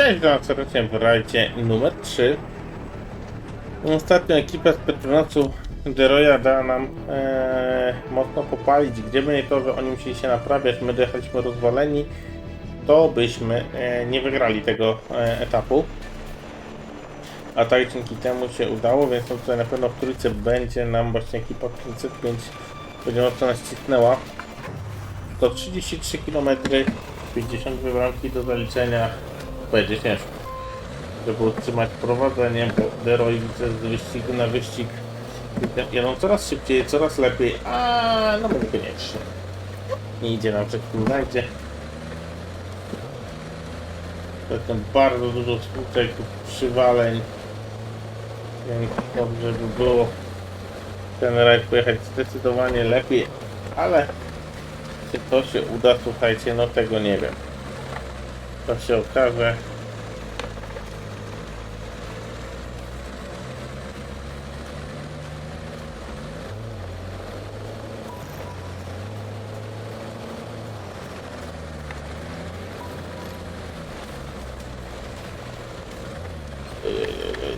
Cześć, no serdecznie w rajdzie numer 3. Ostatnio ekipa z Petronacu Deroya dała nam e, mocno popalić. Gdyby nie to, że oni musieli się naprawiać, my dojechaliśmy rozwaleni, to byśmy e, nie wygrali tego e, etapu. A tak dzięki temu się udało, więc tutaj na pewno w trójce będzie nam właśnie ekipa 505 będzie mocno nas cisnęła. To 33 km, 50 wybramki do zaliczenia będzie ciężko. Żeby utrzymać prowadzenie, bo Deroy widzę z wyścigu na wyścig jadą coraz szybciej, coraz lepiej, a no może koniecznie. Nie idzie nam znajdzie. Zatem bardzo dużo skuteczek, przywaleń. Więc dobrze by było ten rajd pojechać zdecydowanie lepiej, ale czy to się uda, słuchajcie, no tego nie wiem. To się okaże.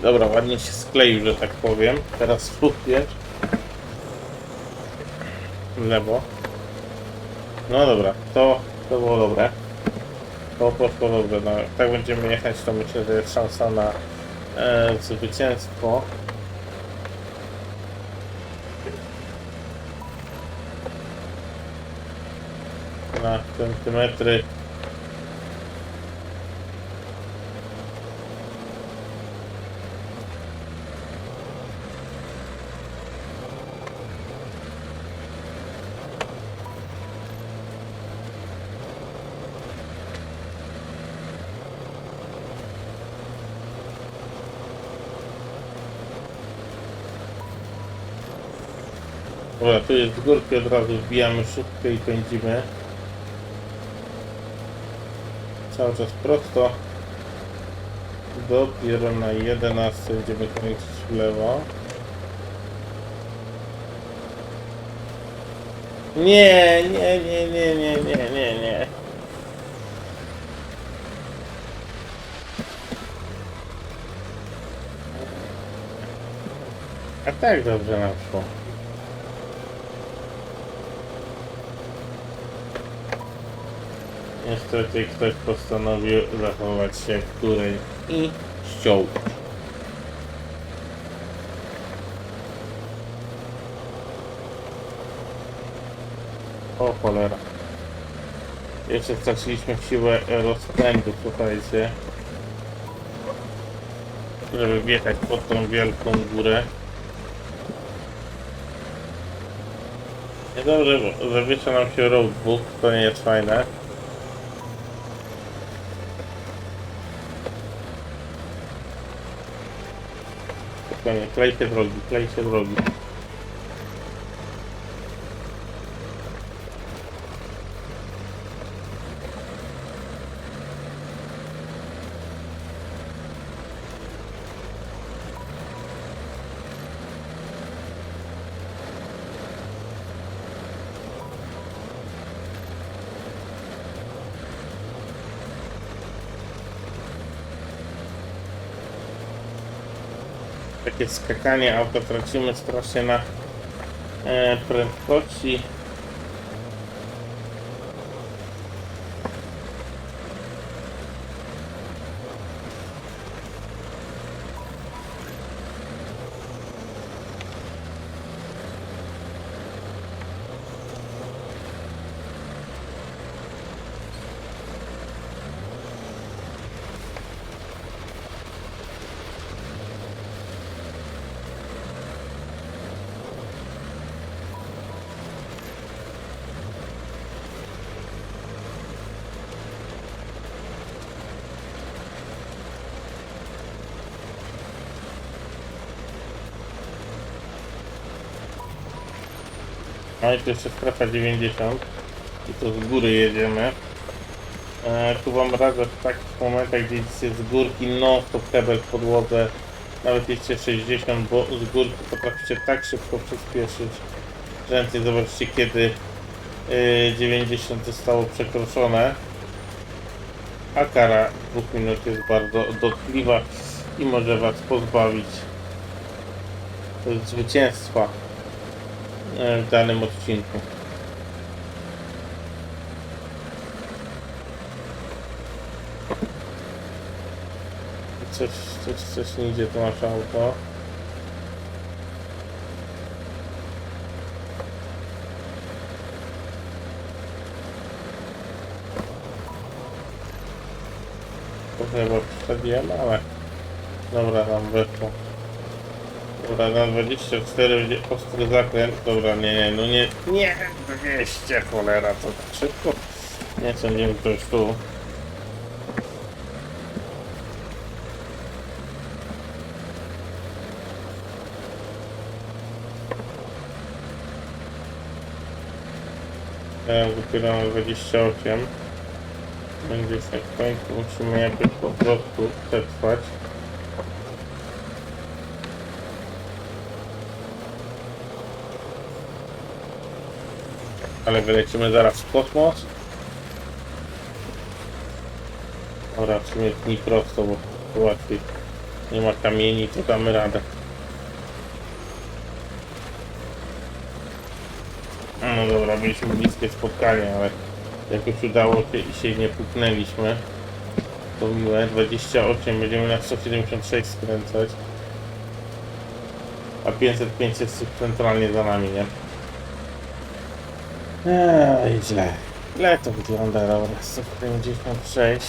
Dobra, ładnie się skleił, że tak powiem. Teraz spójrz. W lewo. No dobra, to, to było dobre. Poszło dobrze. No, tak będziemy jechać, to myślę, że jest szansa na e, zwycięstwo. Na centymetry. Dobra, tu jest z górki od razu wbijamy szybkę i pędzimy. Cały czas prosto. Dopiero na 11 będziemy kręcić w lewo. Nie, nie, nie, nie, nie, nie, nie, nie. A tak dobrze nam szło. Niestety ktoś postanowił zachować się jak której i ściął. O cholera. Jeszcze straciliśmy siłę rozpędu, słuchajcie. Żeby wjechać pod tą wielką górę. Niedobrze, bo zawiesza nam się roadbook, to nie jest fajne. Spokojnie, klejcie drogi, klejcie drogi. Takie skakanie auto tracimy strasznie na e, prędkości. No i tu jeszcze strefa 90 i to z góry jedziemy. E, tu wam radzę w takich momentach, gdzie idziecie z górki non stop hebel w podłodze, nawet jeśli 60, bo z górki potraficie tak szybko przyspieszyć. Rzędnie zobaczcie kiedy e, 90 zostało przekroczone. a kara dwóch minut jest bardzo dotkliwa i może Was pozbawić zwycięstwa w danym odcinku. Coś, coś, coś nie idzie to nasze auto. To chyba przedstawiłem, ale dobra, tam weszło. Na 24 będzie ostry zakręt. Dobra, nie, nie, no nie, nie, 200, cholera, to tak szybko. Nie sądzimy, to już tu. Ja dopiero mam 28. Będzie w końcu, musimy jakoś po prostu przetrwać. Ale wylecimy zaraz w kosmos. Dobra, w sumie prosto, bo łatwiej. Nie ma kamieni, to damy radę. No dobra, mieliśmy bliskie spotkanie, ale jakoś udało się i się nie puknęliśmy. To miłe, 28, będziemy na 176 skręcać. A 505 jest centralnie za nami, nie? Eee, źle. Źle to wygląda, dobra, 156.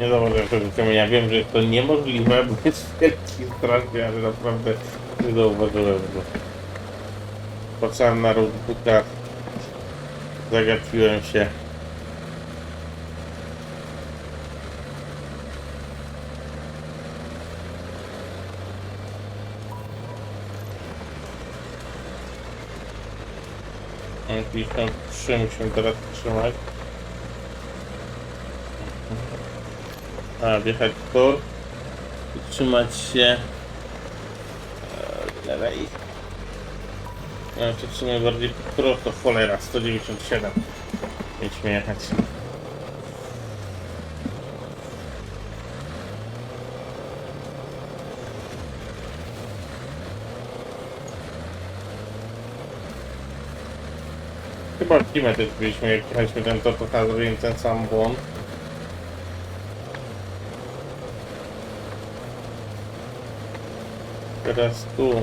Nie zauważyłem tego kamienia. Wiem, że to niemożliwe, bo jest wielki strasznie, ale naprawdę nie zauważyłem go. Patrzałem na roadbooka, zagapiłem się. Mam 53, musimy teraz trzymać. A, wjechać w tor i trzymać się e, lewej. No to w sumie bardziej prosto, cholera, 197. Mieliśmy jechać. Chyba Kimę też byliśmy, jak jechaliśmy ten to teraz zrobiłem ten sam błąd. Teraz tu.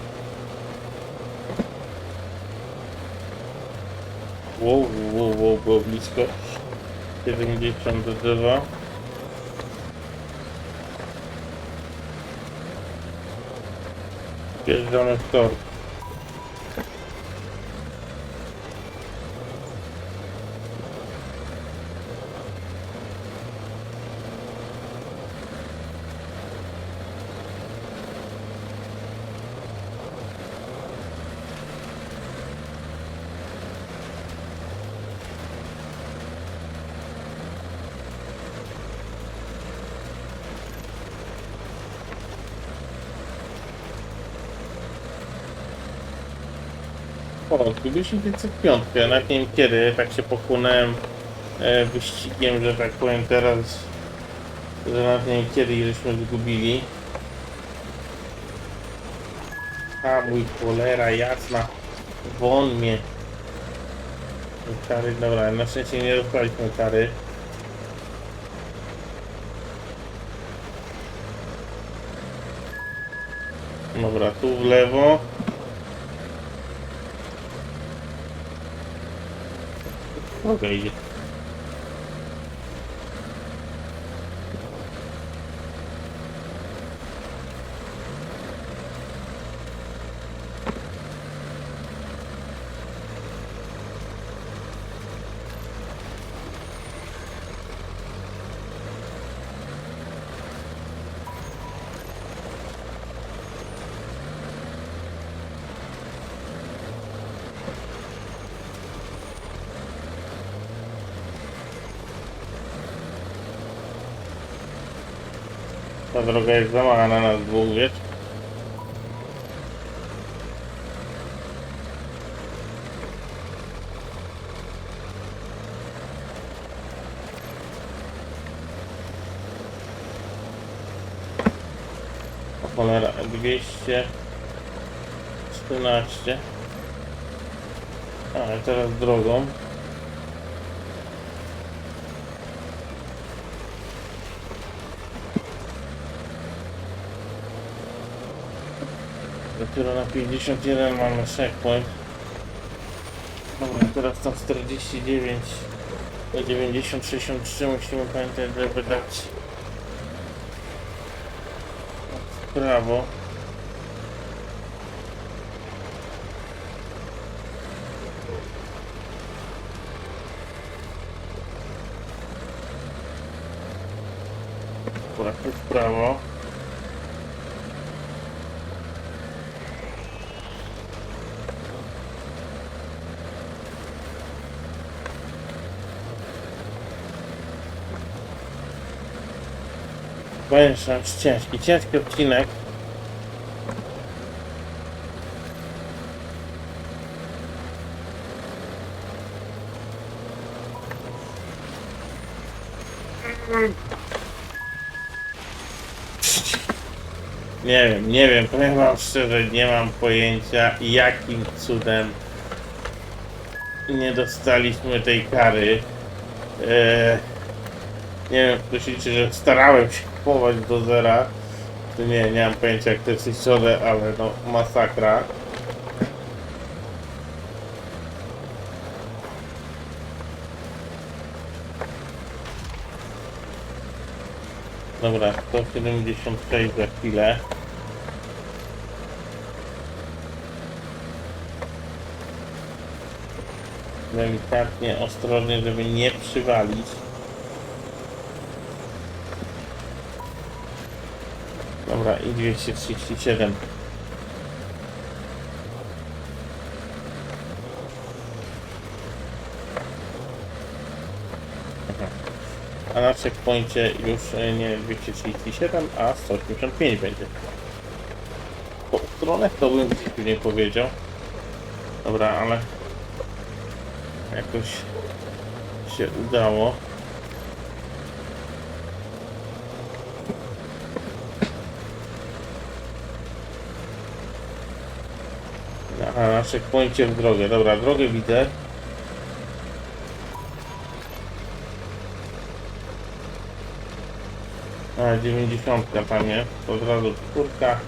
Wow, wow, wow, było blisko. 72. Wjeżdżamy w tor. O, zgubiliśmy 505. Nawet nie wiem kiedy, tak się pochłonąłem e, wyścigiem, że tak powiem teraz, że nawet nie wiem kiedy żeśmy zgubili. A mój cholera jasna, won mnie. Kary, dobra, na szczęście nie dostaliśmy kary. Dobra, tu w lewo. Oké. Okay. Ta droga jest za mała na dwóch, wiesz? O cholera, 214 A, teraz drogą Dopiero na 51 mamy checkpoint. Dobra, teraz tam 49 do 90, 63 musimy pamiętać, żeby dać w prawo. Akurat w prawo. Szczerze, ciężki, ciężki odcinek. Nie wiem, nie wiem, powiem wam szczerze, nie mam pojęcia jakim cudem nie dostaliśmy tej kary. Eee, nie wiem, ktoś liczy, że starałem się kupować do zera. To nie, nie mam pojęcia jak to jest liczone, ale no masakra. Dobra, 176 za chwilę. Delikatnie, ostrożnie, żeby nie przywalić. Dobra, i 237. Aha. A na checkpoincie już e, nie 237, a 185 będzie. Po stronę to bym nie powiedział. Dobra, ale jakoś się udało. Checkpoincie w drogę. Dobra, drogę widzę. A, 90 tam jest. Od razu czwórka.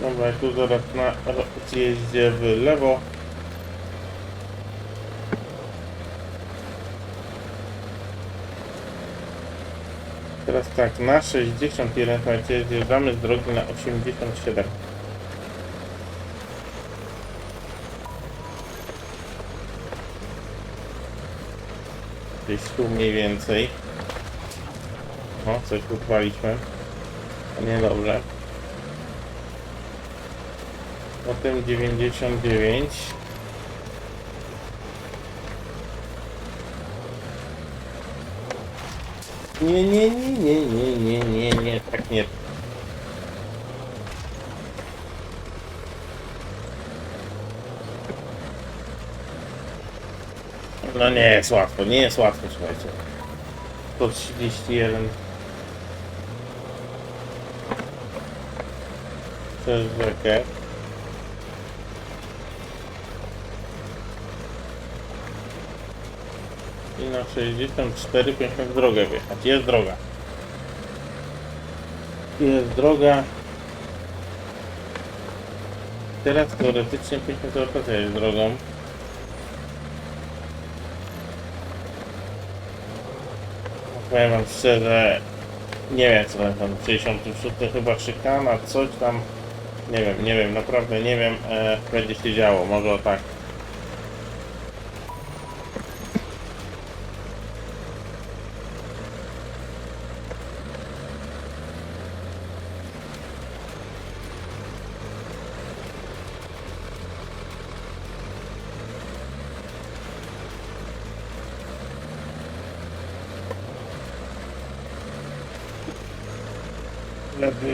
Dobra, tu zaraz na zjeździe w lewo. Teraz tak, na 61 słuchajcie, zjeżdżamy z drogi na 87. Gdzieś tu mniej więcej. O, coś uchwaliśmy. Niedobrze. Potem 99. Nie, nie, nie, nie, nie, nie, nie, nie, tak nie. No nie jest łatwo, nie jest łatwo, słuchajcie. 131. Przez rzekę. I na 64 powinniśmy w drogę wjechać. Jest droga. Jest droga. Teraz teoretycznie powinniśmy okazać drogą. Powiem wam szczerze, nie wiem co tam, tam 66 chyba szykana, coś tam, nie wiem, nie wiem, naprawdę nie wiem, e, będzie się działo, może tak.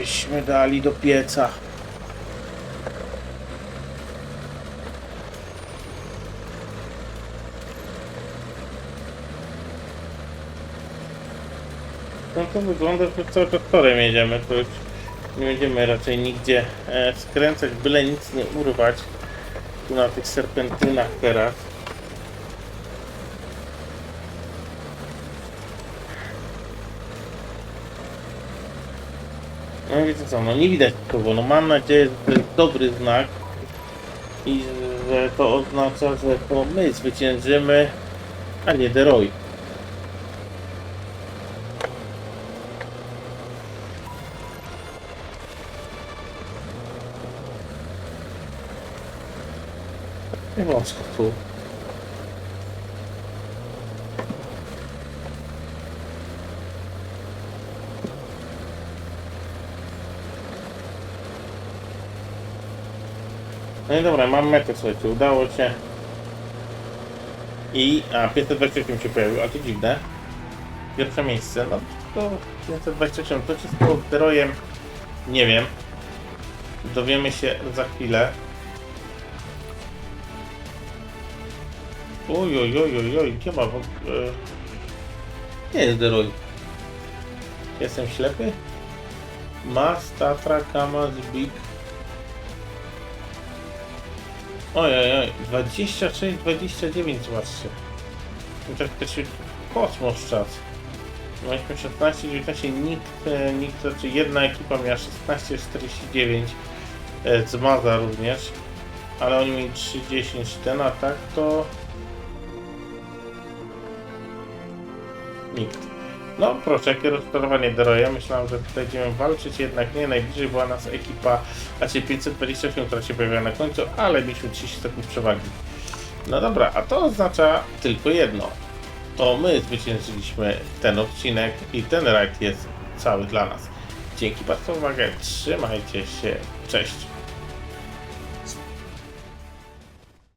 Byśmy dali do pieca. No to wygląda, że cały czas torem jedziemy, to już nie będziemy raczej nigdzie e, skręcać, byle nic nie urwać. Tu na tych serpentynach teraz. No wiecie co, no nie widać kogo, no mam nadzieję, że to jest dobry znak i że to oznacza, że to my zwyciężymy, a nie Deroy. Nie wąsko tu. No i dobra, mam metę, słuchajcie, udało się. I, a 528 się pojawił, a to dziwne. Pierwsze miejsce, no to 528, to czy z tą sterojem, nie wiem. Dowiemy się za chwilę. Oj, oj, oj, oj, oj, gdzie ma w ogóle... Nie jest Deroy. Jestem ślepy? Mas, Tatra, Kamaz, Big. Oj, oj, oj, 26, 29 zobaczcie. Tak to się kosmos czas. Mieliśmy 16, 19, nikt, e, nikt, znaczy jedna ekipa miała 16, 49 e, z Maza również, ale oni mieli 30 ten, a tak to nikt. No proszę, jakie rozczarowanie Deroya. Myślałem, że tutaj będziemy walczyć, jednak nie. Najbliżej była nas ekipa, znaczy 528, która się pojawiła na końcu, ale mieliśmy 30 sekund przewagi. No dobra, a to oznacza tylko jedno. To my zwyciężyliśmy ten odcinek i ten rajd jest cały dla nas. Dzięki bardzo za uwagę, trzymajcie się, cześć.